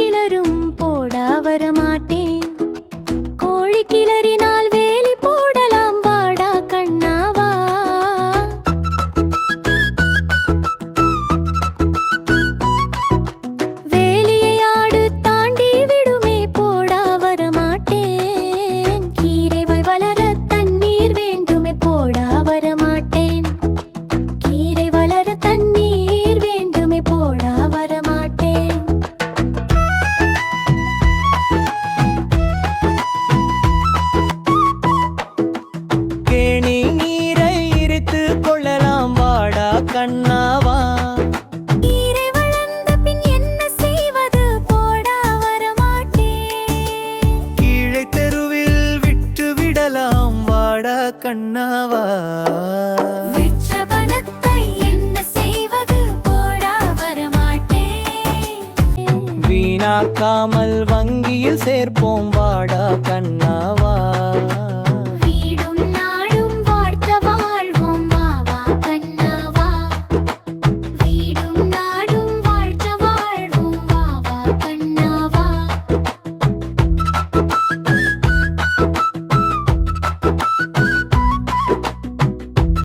കിളരു கண்ணாவா? வீணாக்காமல் வங்கியில் சேர்ப்போம். வாடா கண்ணாவா?